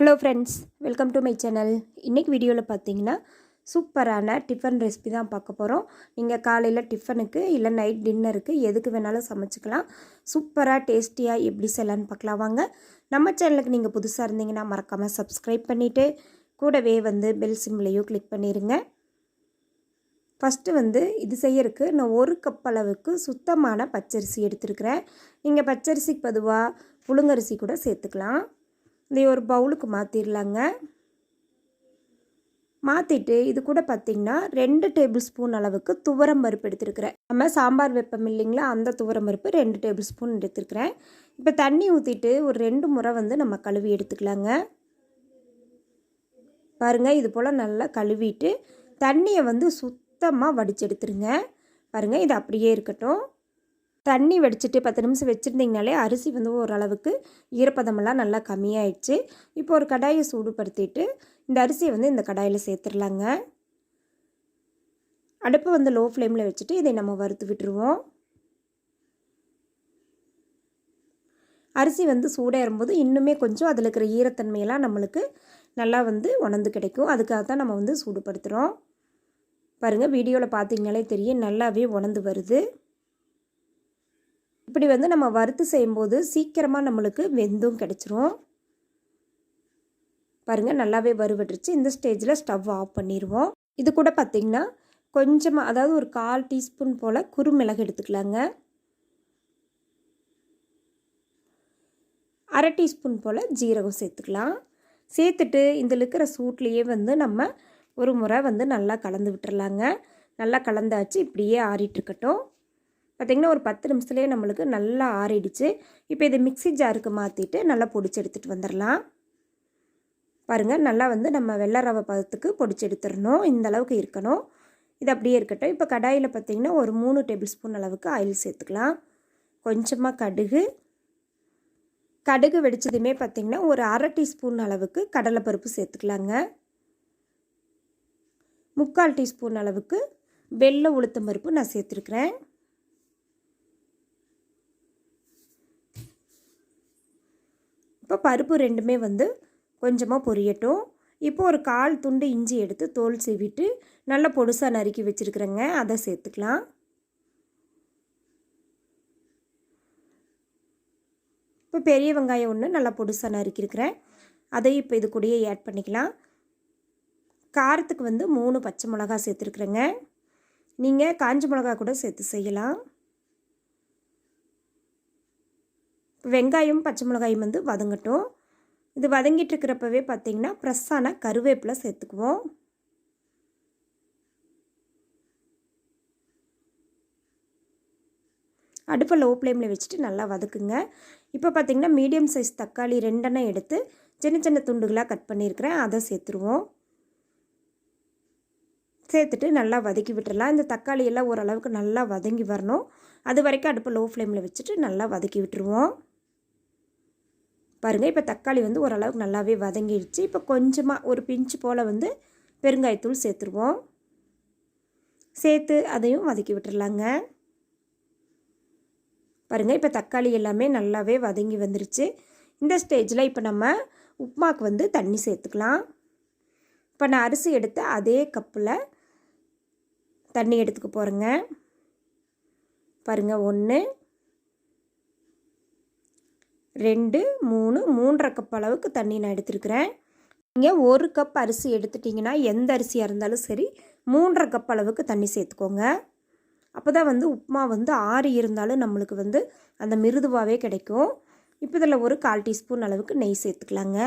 Hello friends welcome to my channel இன்றைக்கி வீடியோவில் பார்த்தீங்கன்னா சூப்பரான டிஃபன் ரெசிபி தான் பார்க்க போகிறோம் நீங்கள் காலையில் டிஃபனுக்கு இல்லை நைட் டின்னருக்கு எதுக்கு வேணாலும் சமைச்சிக்கலாம். சூப்பராக டேஸ்டியாக எப்படி செய்யலான்னு பார்க்கலாம். வாங்க நம்ம சேனலுக்கு நீங்கள் புதுசாக இருந்தீங்கன்னா மறக்காமல் சப்ஸ்கிரைப் பண்ணிவிட்டு கூடவே வந்து பெல் சிம்லையும் கிளிக் பண்ணிடுங்க ஃபஸ்ட்டு வந்து இது செய்யறதுக்கு நான் ஒரு கப் அளவுக்கு சுத்தமான பச்சரிசி எடுத்துருக்கிறேன். நீங்கள் பச்சரிசிக்கு பதுவாக புழுங்கரிசி கூட சேர்த்துக்கலாம். இதை ஒரு பவுலுக்கு மாற்றிடலாங்க மாற்றிட்டு இது கூட பார்த்திங்கன்னா ரெண்டு டேபிள் ஸ்பூன் அளவுக்கு துவரம் பருப்பு எடுத்துருக்கிறேன். நம்ம சாம்பார் வைப்போம் இல்லைங்களா அந்த துவரம் பருப்பு ரெண்டு டேபிள் ஸ்பூன் எடுத்துருக்கிறேன். இப்போ தண்ணி ஊற்றிட்டு ஒரு ரெண்டு முறை வந்து நம்ம கழுவி எடுத்துக்கலாங்க. பாருங்கள் இது போல் நல்லா கழுவிட்டு தண்ணியை வந்து சுத்தமாக வடிச்செடுத்துருங்க பாருங்கள் இது அப்படியே இருக்கட்டும். தண்ணி வடிச்சிட்டு பத்து நிமிஷம் வச்சுருந்தீங்கனாலே அரிசி வந்து ஓரளவுக்கு ஈரப்பதமெல்லாம் நல்லா கம்மியாயிடுச்சு. இப்போ ஒரு கடாயை சூடுபடுத்திட்டு இந்த அரிசியை வந்து இந்த கடாயில் சேர்த்துடலாங்க. அடுப்பு வந்து லோ ஃப்ளேமில் வச்சுட்டு இதை நம்ம வறுத்து விட்டுருவோம். அரிசி வந்து சூடேறும்போது இன்னுமே கொஞ்சம் அதில் இருக்கிற ஈரத்தன்மையெல்லாம் நம்மளுக்கு நல்லா வந்து உணர்ந்து கிடைக்கும். அதுக்காக தான் நம்ம வந்து சூடுபடுத்துகிறோம் பாருங்கள் வீடியோவில் பார்த்தீங்கனாலே தெரியும் நல்லாவே உணர்ந்து வருது. இப்படி வந்து நம்ம வறுத்து செய்யும்போது சீக்கிரமாக நம்மளுக்கு வெந்தும் கிடச்சிரும். பாருங்கள் நல்லாவே வறுவட்டுருச்சு. இந்த ஸ்டேஜில் ஸ்டவ் ஆஃப் பண்ணிடுவோம் இது கூட பார்த்திங்கன்னா கொஞ்சமாக அதாவது ஒரு கால் டீஸ்பூன் போல் குறுமிளகு எடுத்துக்கலாங்க. அரை டீஸ்பூன் போல் ஜீரகம் சேர்த்துக்கலாம். சேர்த்துட்டு இதில் இருக்கிற சூட்லேயே வந்து நம்ம ஒரு முறை வந்து நல்லா கலந்து விட்டுறலாங்க. நல்லா கலந்தாச்சு இப்படியே ஆறிட்டுருக்கட்டும் பார்த்திங்கன்னா ஒரு பத்து நிமிஷத்துலேயே நம்மளுக்கு நல்லா ஆறிடுச்சு. இப்போ இதை மிக்சி ஜாருக்கு மாற்றிட்டு நல்லா பொடிச்சு எடுத்துகிட்டு வந்துடலாம். பாருங்கள் நல்லா வந்து நம்ம வெள்ளை ரவை பதத்துக்கு பொடிச்சு எடுத்துடணும். இந்த அளவுக்கு இருக்கணும். இது அப்படியே இருக்கட்டும். இப்போ கடாயில் பார்த்திங்கன்னா ஒரு மூணு டேபிள் ஸ்பூன் அளவுக்கு ஆயில் சேர்த்துக்கலாம். கொஞ்சமாக கடுகு. கடுகு வெடிச்சதுமே பார்த்திங்கன்னா ஒரு அரை டீஸ்பூன் அளவுக்கு கடலைப்பருப்பு சேர்த்துக்கலாங்க. முக்கால் டீஸ்பூன் அளவுக்கு வெள்ளை உளுத்தம் பருப்பு நான் சேர்த்துருக்குறேன். இப்போ பருப்பு ரெண்டுமே வந்து கொஞ்சமாக பொரியட்டும். இப்போ ஒரு கால் துண்டு இஞ்சி எடுத்து தோல் சீவிட்டு நல்லா பொடுசாக நறுக்கி வச்சுருக்குறேங்க. அதை சேர்த்துக்கலாம். இப்போ பெரிய வெங்காயம் ஒன்று நல்லா பொடுசாக நறுக்கியிருக்கிறேன் அதையும் இப்போ இது கூடயே ஆட் பண்ணிக்கலாம். காரத்துக்கு வந்து மூணு பச்சை மிளகா சேர்த்துருக்குறேங்க. நீங்கள் காஞ்ச மிளகா கூட சேர்த்து செய்யலாம். வெங்காயம் பச்சை மிளகாயும் வந்து வதங்கட்டும். இது வதங்கிட்டு இருக்கிறப்பவே பார்த்திங்கன்னா ஃப்ரெஷ்ஷான கருவேப்பிலை சேர்த்துக்குவோம். அடுப்பை லோ ஃப்ளேமில் வச்சுட்டு நல்லா வதக்குங்க. இப்போ பார்த்திங்கன்னா மீடியம் சைஸ் தக்காளி ரெண்டெண்ணம் எடுத்து சின்ன சின்ன துண்டுகளாக கட் பண்ணியிருக்கிறேன். அதை சேர்த்துருவோம். சேர்த்துட்டு நல்லா வதக்கி விட்டுடலாம் இந்த தக்காளி எல்லாம் ஓரளவுக்கு நல்லா வதங்கி வரணும். அது வரைக்கும் அடுப்பை லோ ஃப்ளேமில் வச்சுட்டு நல்லா வதக்கி விட்டுருவோம். பாருங்கள் இப்போ தக்காளி வந்து ஓரளவுக்கு நல்லாவே வதங்கிடுச்சு. இப்போ கொஞ்சமாக ஒரு பிஞ்சு போல் வந்து பெருங்காயத்தூள் சேர்த்துருவோம். சேர்த்து அதையும் வதக்கி விட்டுடலாங்க பாருங்கள் இப்போ தக்காளி எல்லாமே நல்லாவே வதங்கி வந்துருச்சு. இந்த ஸ்டேஜில் இப்போ நம்ம உப்புமாக்கு வந்து தண்ணி சேர்த்துக்கலாம். இப்போ நான் அரிசி எடுத்து அதே கப்பில் தண்ணி எடுத்துக்க போகிறேங்க பாருங்கள் ஒன்று ரெண்டு மூணு மூன்றரை கப் அளவுக்கு தண்ணி நான் எடுத்துருக்கிறேன். நீங்கள் ஒரு கப் அரிசி எடுத்துட்டிங்கன்னா எந்த அரிசியாக இருந்தாலும் சரி மூன்றரை கப் அளவுக்கு தண்ணி சேர்த்துக்கோங்க. அப்போ தான் வந்து உப்புமா வந்து ஆறி இருந்தாலும் நம்மளுக்கு வந்து அந்த மிருதுவாகவே கிடைக்கும். இப்போ இதில் ஒரு கால் டீஸ்பூன் அளவுக்கு நெய் சேர்த்துக்கலாங்க.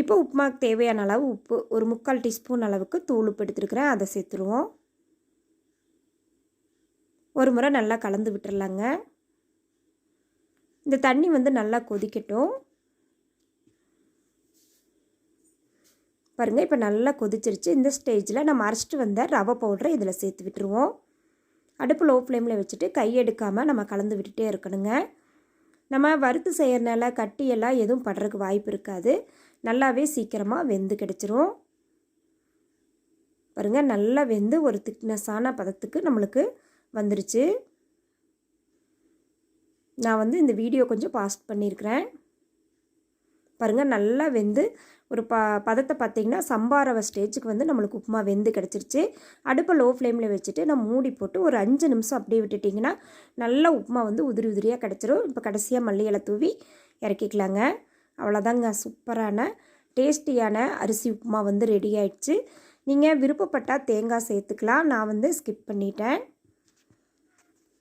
இப்போ உப்புமாவுக்கு தேவையான அளவு உப்பு ஒரு முக்கால் டீஸ்பூன் அளவுக்கு தூள் உப்பு எடுத்துருக்கிறேன் அதை சேர்த்துருவோம். ஒரு முறை நல்லா கலந்து விட்டுடலாங்க இந்த தண்ணி வந்து நல்லா கொதிக்கட்டும். பாருங்கள் இப்போ நல்லா கொதிச்சிருச்சு. இந்த ஸ்டேஜில் நம்ம அரைச்சிட்டு வந்த ரவை பவுடரை இதில் சேர்த்து விட்டுருவோம். அடுப்பு லோ ஃப்ளேமில் வச்சுட்டு கை எடுக்காமல் நம்ம கலந்து விட்டுட்டே இருக்கணுங்க. நம்ம வறுத்து செய்கிறனால கட்டியெல்லாம் எதுவும் படுறதுக்கு வாய்ப்பு இருக்காது. நல்லாவே சீக்கிரமாக வெந்து கிடச்சிரும். பாருங்கள் நல்லா வெந்து ஒரு திக்னஸான பதத்துக்கு நம்மளுக்கு வந்துருச்சு. நான் வந்து இந்த வீடியோ கொஞ்சம் பாஸ்ட் பண்ணியிருக்கிறேன். பாருங்கள் நல்லா வெந்து ஒரு ப பதத்தை பார்த்திங்கன்னா சம்பாரவ ஸ்டேஜுக்கு வந்து நம்மளுக்கு உப்புமா வெந்து கிடச்சிருச்சு. அடுப்பை லோ ஃப்ளேமில் வச்சுட்டு நம்ம மூடி போட்டு ஒரு அஞ்சு நிமிஷம் அப்படியே விட்டுட்டிங்கன்னா நல்லா உப்புமா வந்து உதிரி உதிரியாக கிடச்சிரும். இப்போ கடைசியாக மல்லி இலை தூவி இறக்கிக்கலாங்க. அவ்வளோதாங்க சூப்பரான டேஸ்டியான அரிசி உப்புமா வந்து ரெடி ஆயிடுச்சு. நீங்கள் விருப்பப்பட்டால் தேங்காய் சேர்த்துக்கலாம். நான் வந்து ஸ்கிப் பண்ணிட்டேன்.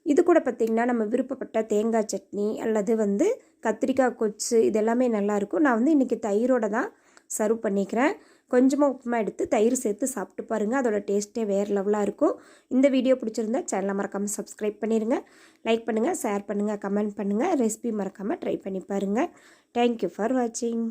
இது கூட பார்த்திங்கன்னா நம்ம விருப்பப்பட்ட தேங்காய் சட்னி அல்லது வந்து கத்திரிக்காய் கொச்சு இது எல்லாமே நல்லாயிருக்கும் நான் வந்து இன்றைக்கி தயிரோட தான் சர்வ் பண்ணிக்கிறேன். கொஞ்சமாக உப்புமா எடுத்து தயிர் சேர்த்து சாப்பிட்டு பாருங்கள் அதோட டேஸ்ட்டே வேறு லெவலாக இருக்கும். இந்த வீடியோ பிடிச்சிருந்தா சேனலை மறக்காமல் சப்ஸ்கிரைப் பண்ணிடுங்க லைக் பண்ணுங்கள் ஷேர் பண்ணுங்கள் கமெண்ட் பண்ணுங்கள் ரெசிபி மறக்காமல் ட்ரை பண்ணி பாருங்கள் தேங்க்யூ ஃபார் வாட்சிங்